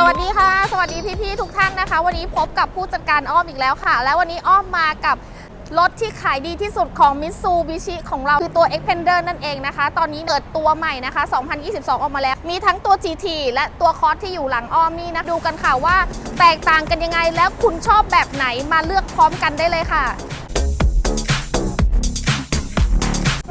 สวัสดีค่ะ สวัสดีพี่ๆทุกท่านนะคะ วันนี้พบกับผู้จัดการอ้อมอีกแล้วค่ะ และวันนี้อ้อมมากับรถที่ขายดีที่สุดของ Mitsubishi ของเราคือตัว Xpander นั่นเองนะคะ ตอนนี้เปิดตัวใหม่นะคะ 2022 ออกมาแล้ว มีทั้งตัว GT และตัวคอร์สที่อยู่หลังอ้อมนี่นะ ดูกันค่ะว่าแตกต่างกันยังไงแล้วคุณชอบแบบไหนมาเลือกพร้อมกันได้เลยค่ะ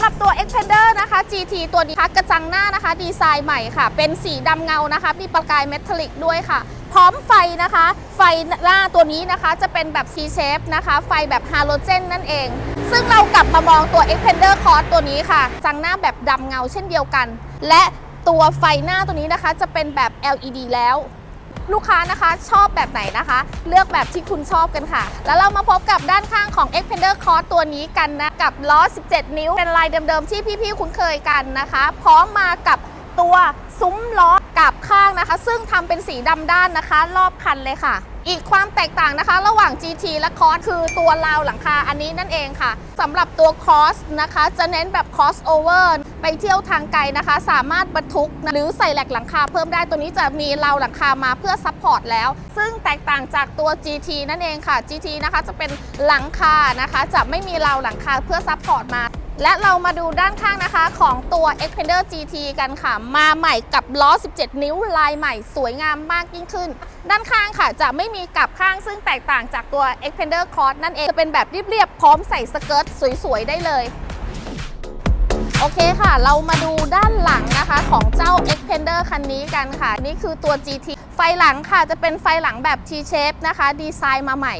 รับตัว Xpander นะคะ GT ตัวนี้นะคะกระจังหน้านะคะ ดีไซน์ใหม่ค่ะ เป็นสีดำเงานะคะ มีประกายเมทัลลิกด้วยค่ะ พร้อมไฟนะคะ ไฟหน้าตัวนี้นะคะ จะเป็นแบบ C shape นะคะ ไฟแบบฮาโลเจนนั่นเอง ซึ่งเรากลับมามองตัว Xpander Cross ตัวนี้ค่ะ จังหน้าแบบดำเงาเช่นเดียวกัน และตัวไฟหน้าตัวนี้นะคะ จะเป็นแบบ LED แล้ว ลูกค้านะคะชอบแบบไหนนะคะ เลือกแบบที่คุณชอบกันค่ะ แล้วเรามาพบกับด้านข้างของ Xpander Cross ตัวนี้กันนะ กับล้อ 17 นิ้ว เป็นลายเดิมๆที่พี่ๆคุ้นเคยกันนะคะ พร้อมมากับตัวซุ้มล้อกับข้างนะคะ ซึ่งทำเป็นสีดำด้านนะคะ รอบคันเลยค่ะ อีกความแตกต่างนะคะ ระหว่าง GT และ Cross คือตัวราวหลังคาอันนี้นั่นเองค่ะสำหรับตัว Cross นะคะ จะเน้นแบบ crossover ไปเที่ยวทางไกลนะคะ สามารถบรรทุกหรือใส่แหลกหลังคาเพิ่มได้ตัวนี้จะมีราวหลังคามาเพื่อซัพพอร์ตแล้ว ซึ่งแตกต่างจากตัว GT นั่นเองค่ะ GT นะคะจะเป็นหลังคานะคะ จะไม่มีราวหลังคาเพื่อซัพพอร์ตมา และเรามาดูด้านข้างนะคะของตัว Expander GT กันค่ะ มาใหม่กับล้อ 17 นิ้วลายใหม่สวยงามมากยิ่งขึ้น ด้านข้างค่ะจะไม่มีกลับข้างซึ่งแตกต่างจากตัว Expander Cross นั่นเอง จะเป็นแบบเรียบๆ พร้อมใส่สเกิร์ตสวยๆ ได้เลย โอเคค่ะ เรามาดูด้านหลังนะคะของเจ้า Expander คันนี้กันค่ะ นี่คือตัว GT ไฟหลังค่ะจะเป็นไฟหลังแบบ T-shape นะคะ ดีไซน์มาใหม่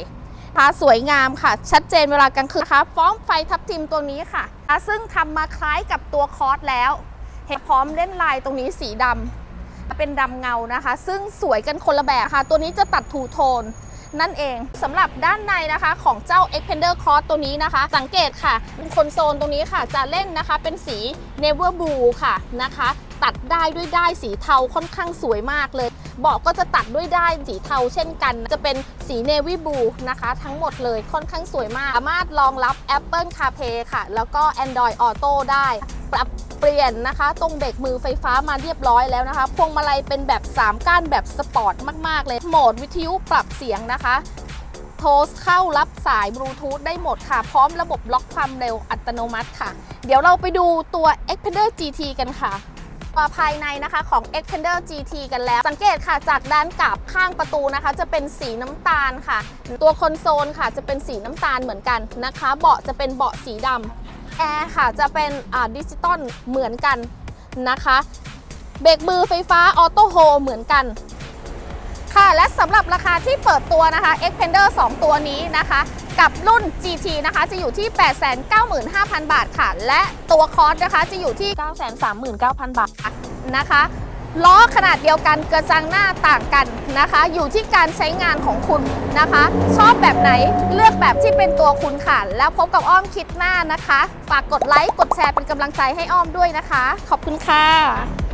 คะ สวยงามค่ะ ชัดเจนเวลากลางคืนนะคะฟ้อมไฟทับทิมตัวนี้ค่ะ ซึ่งทำมาคล้ายกับตัวคอร์สแล้วเห็นพร้อมเล่นลายตรงนี้สีดำเป็นดำเงานะคะ ซึ่งสวยกันคนละแบบค่ะ ตัวนี้จะตัดทูโทน นั่นเองสำหรับด้านในนะคะของเจ้า Expander Cross ตัวนี้นะคะ สังเกตค่ะคอนโซลตรงนี้ค่ะ จะเล่นนะคะเป็นสี Never Blue ค่ะนะคะตัดได้ด้วยได้สีเทาค่อนข้างสวยมากเลยเบาะก็จะตัดด้วยได้สีเทาเช่นกัน จะเป็นสี Navy Blue นะคะ ทั้งหมดเลยค่อนข้างสวยมาก สามารถรองรับ Apple CarPlay ค่ะ แล้วก็ Android Auto ได้ เปลี่ยนนะคะ ตรงเบรกมือไฟฟ้ามาเรียบร้อยแล้วนะคะ พวงมาลัยเป็นแบบ 3 ก้านแบบสปอร์ตมาก ๆ เลย โหมดวิทยุปรับเสียงนะคะ โทรเข้ารับสายบลูทูธได้หมดค่ะ พร้อมระบบล็อกความเร็วอัตโนมัติค่ะ เดี๋ยวเราไปดูตัว Xpander GT กันค่ะมาภายในนะคะของ e x p a n d e r GT กันแล้ว สังเกตค่ะจากด้านกลับข้างประตูนะคะ จะเป็นสีน้ำตาลค่ะ ตัวคอนโซลค่ะจะเป็นสีน้ำตาลเหมือนกันนะคะ เบาะจะเป็นเบาะสีดำ แอร์ค่ะจะเป็นดิจิตอลเหมือนกันนะคะ เบรกมือไฟฟ้าออโต้โฮเหมือนกัน ค่ะและสำหรับราคาที่เปิดตัวนะคะ Xpander 2 ตัวนี้นะคะกับรุ่น GT นะคะจะอยู่ที่ 895,000 บาทค่ะ และตัวคอร์สนะคะจะอยู่ที่ 939,000 บาทนะคะ ล้อขนาดเดียวกันกระจังหน้าต่างกันนะคะ อยู่ที่การใช้งานของคุณนะคะ ชอบแบบไหนเลือกแบบที่เป็นตัวคุณค่ะ แล้วพบกับอ้อมคิดหน้านะคะ ฝากกดไลค์ กดแชร์เป็นกำลังใจให้อ้อมด้วยนะคะ ขอบคุณค่ะ